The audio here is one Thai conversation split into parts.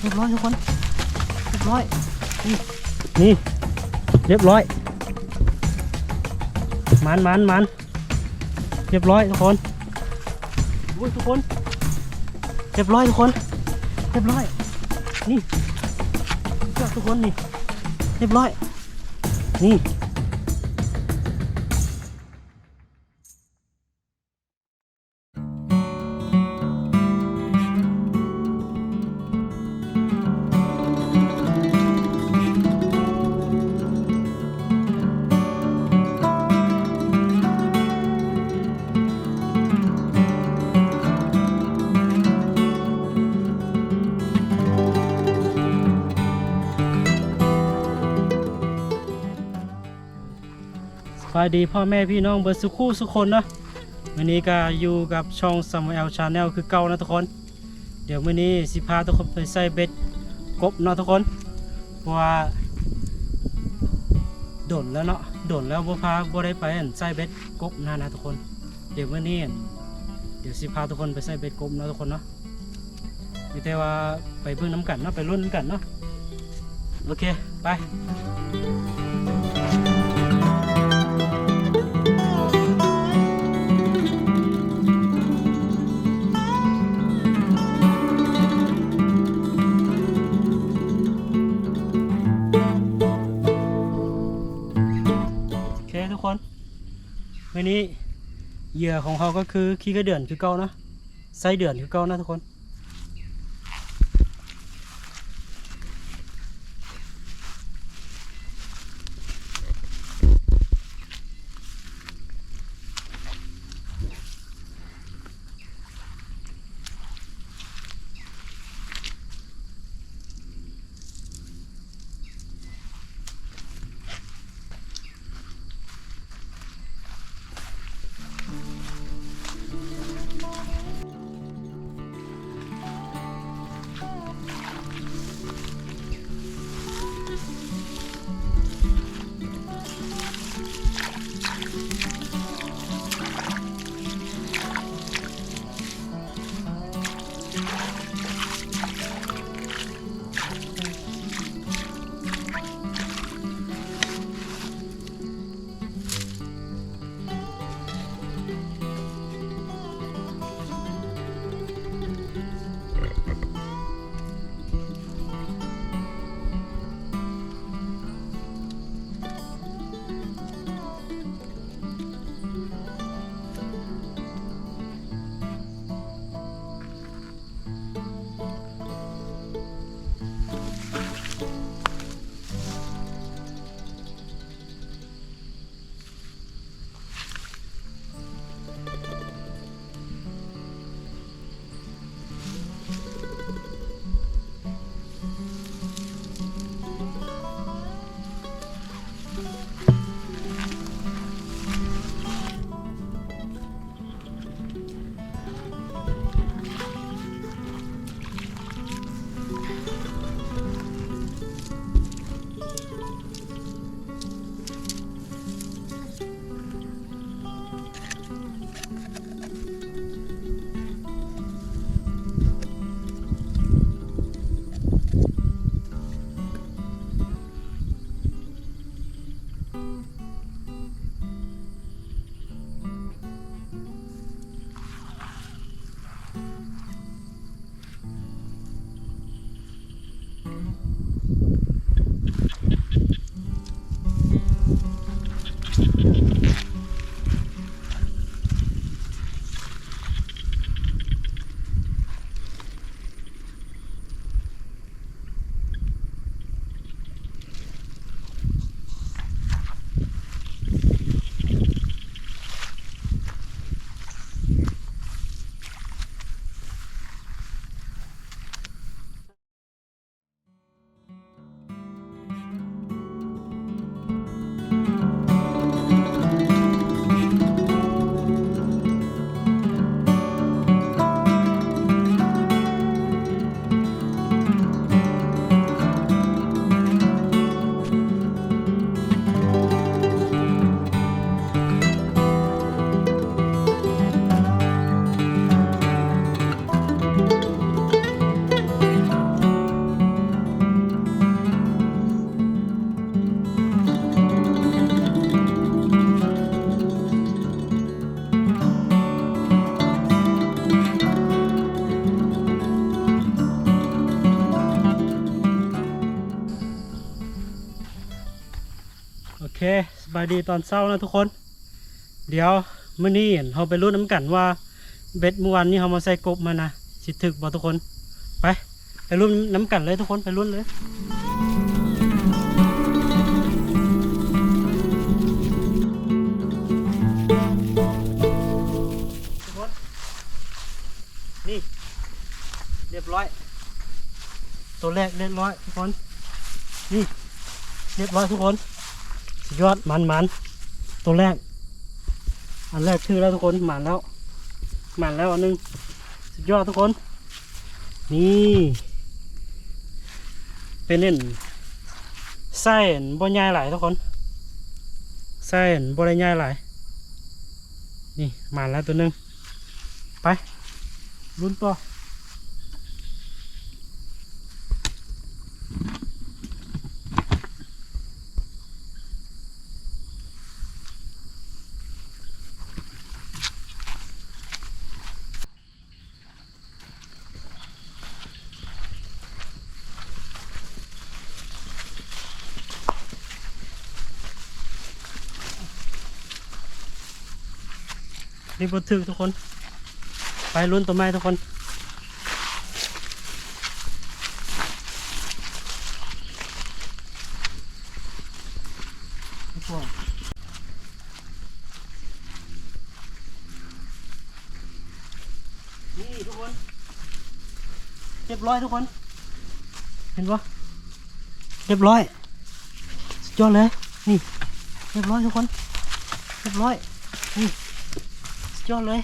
เรียบร้อยทุกคนเรียบร้อยนี่นี่ เรียบร้อยมันมันมันเรียบร้อยทุกคนอุ้ยทุกคน เรียบร้อยทุกคน เรียบร้อย นี่ทุกคนนี่ เรียบร้อย นี่ สวัสดีพ่อแม่พี่น้องเบิร์สุคู่สุกคนเนาะวันนี้ก็อยู่กับช่อง Samuel Channel คือเก่านะทุกคน เดี๋ยววันนี้สิพาทุกคนไปใส่เบ็ดกบเนาะทุกคนเพราะว่าโดนแล้วเนาะโดนแล้วบ่พาบ่ได้ไปอั่นใส่เบ็ดกบนะนะทุกคน เดี๋ยววันนี้เดี๋ยวสิพาทุกคนไปใส่เบ็ดกบเนาะทุกคนเนาะมีแต่ว่าไปเบิ่งน้ำกันเนาะไปรุ่นน้ำกันเนาะโอเคไป วันนี้เหยื่อของเขาก็คือขี้กระเดือนคือเก่านะไส้เดือนคือเก่านะทุกคน บายดีตอนเช้านะทุกคน เดี๋ยวเมื้อนี้เห็นเราไปรุ่นน้ำกันว่าเบ็ดเมื่อวานนี้เรามาใส่กบมานะสิถึกบ่ทุกคน ไป ไปรุ่นน้ำกันเลยทุกคนไปรุ่นเลยทุกคนนี่ เรียบร้อย ตัวแรกเรียบร้อยทุกคน นี่ เรียบร้อยทุกคน ยอดมันมันตัวแรก อันแรกชื่อแล้วทุกคนหมันแล้วหมันแล้วอันหนึงสุดยอดทุกคน นี่เป็นเน่นไส้เห็นบ่ใหญ่หลายทุกคนไส้ห็นบ่ได้ใหญ่หลายนี่หมันแล้วตัวหนึงไปลุ้นต่อ นี่บนถึกทุกคน ไปลุ้นตัวไม้ทุกคนนี่ทุกคนเรียบร้อยทุกคน เห็นปะเรียบร้อยสุดยอดเลย นี่ เรียบร้อยทุกคน เรียบร้อย นี่ ยอดเลย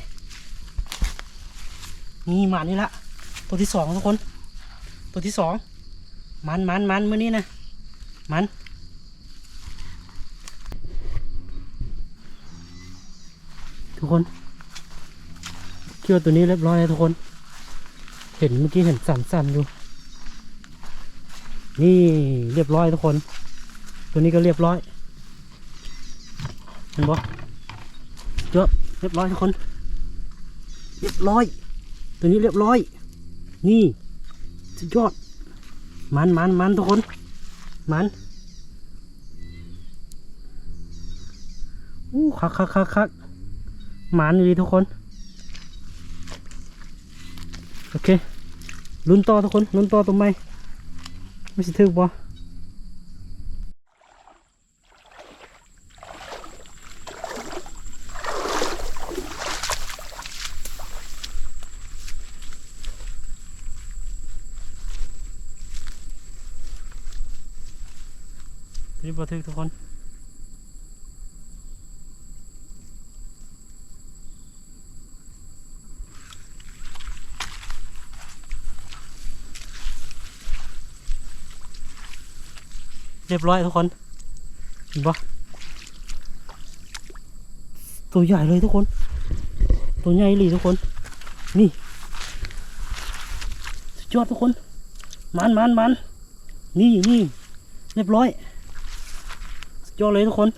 นี่หมานี่ละ ตัวที่สองทุกคน ตัวที่สอง มันมันมันเมื่อนี้นะ มันทุกคนเชื่อตัวนี้เรียบร้อยแล้วทุกคน เห็นเมื่อกี้เห็นสั่นๆอยู่ นี่เรียบร้อยทุกคน ตัวนี้ก็เรียบร้อย เห็นบ่เยอะ เรียบร้อยทุกคน เรียบร้อย ตัวนี้เรียบร้อย นี่สุดยอด มันมันมันทุกคน มันอู้คักคักคักคักมันดีทุกคน โอเคลุ้นต่อทุกคนลุ้นต่อตัวไม่ไม่สิถึกบ่่บ่ถึกทุกคนเรียบร้อยทุกคนเห็นปะตัวใหญ่เลยทุกคน ตัวใหญ่เลยทุกคน นี่สุดยอดทุกคน มันมันมันนี่นี่เรียบร้อย ยอดเลยทุกคน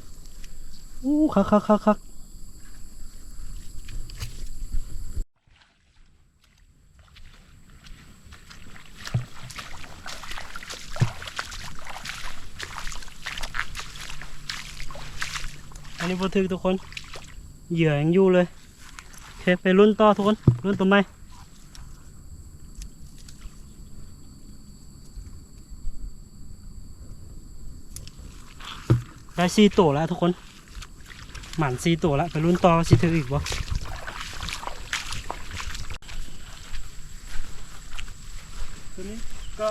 อู้คักคักคักคักอันนี้พอถึกทุกคน เหยื่อยังอยู่เลยโอเคไปรุ่นต่อทุกคน รุ่นตัวให ได้สี่ตัวแล้วทุกคน หมันสี่ตัวแล้วไปรุ่นต่อสิถึกอีกบ่ตัวนี้ก็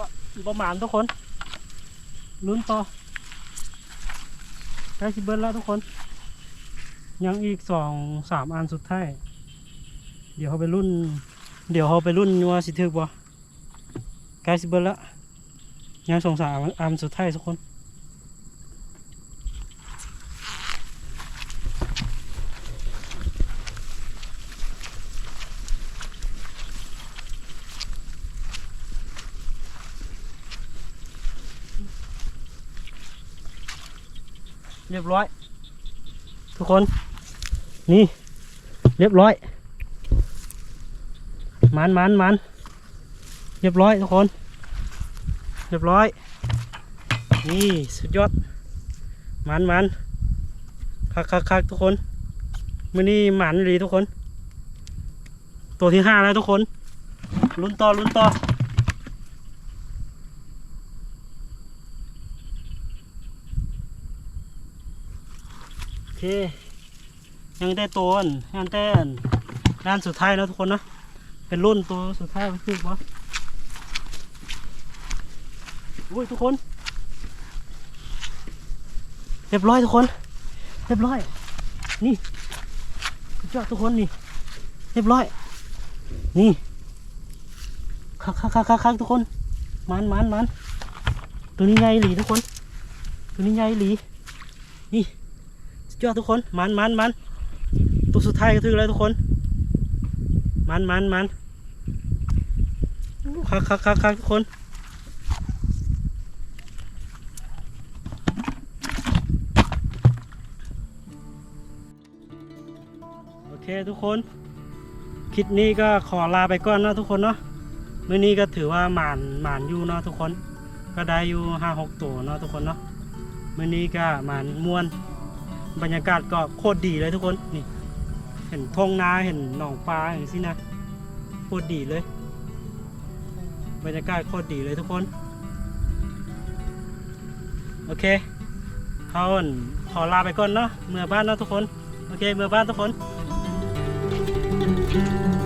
ประมาณทุกคนรุ่นต่อใกล้สิเบิ้ลแล้วทุกคน ยังอีกสองสามอันสุดท้ายเดี๋ยวเขาไปรุ่น เดี๋ยวเขาไปรุ่นว่าสิถึกบ่ใกล้สิเบิ้ลแล้วยังสองสามอันสุดท้ายทุกคน เรียบร้อย ทุกคน นี่เรียบร้อยมันมันมันเรียบร้อยทุกคน เรียบร้อย นี่สุดยอดมันมันคักคักคักทุกคนมื่อนี้หมันดีทุกคน ตัวที่ห้าแล้วทุกคนลุ้นต่อลุ้นต่อ เคยังได้ตัวอันยังได้อันด้านสุดท้ายแล้วทุกคนนะ เป็นรุ่นตัวสุดท้ายมันคือวะอุ้ยทุกคน เรียบร้อยทุกคน เรียบร้อย นี่สุดยอดทุกคนนี่ เรียบร้อย นี่คักคักคักคักคักทุกคน มันมันมันตัวนี้ใหญ่หลีทุกคน ตัวนี้ใหญ่หลีนี่ ยอดทุกคนมันมันมันตัวสุดท้ายก็ถึงแล้วทุกคน มันมันมันคักคักคักคักทุกคนโอเคทุกคน คลิปนี้ก็ขอลาไปก่อนเนาะทุกคนเนาะมื้อนี้ก็ถือว่าหมานหมานอยู่เนาะทุกคน ก็ได้อยู่ห้าหกตัวเนาะทุกคนเนาะมื้อนี้ก็หมานม่วน บรรยากาศก็โคตรดีเลยทุกคนนี่ เห็นทงนาเห็นหนองปลาอย่างนี้นะโคตรดีเลย บรรยากาศโคตรดีเลยทุกคน โอเคเขาอั่นขอลาไปก่อนเนาะเมื่อบ้านเนาะทุกคน โอเคเมื่อบ้านทุกคน Thank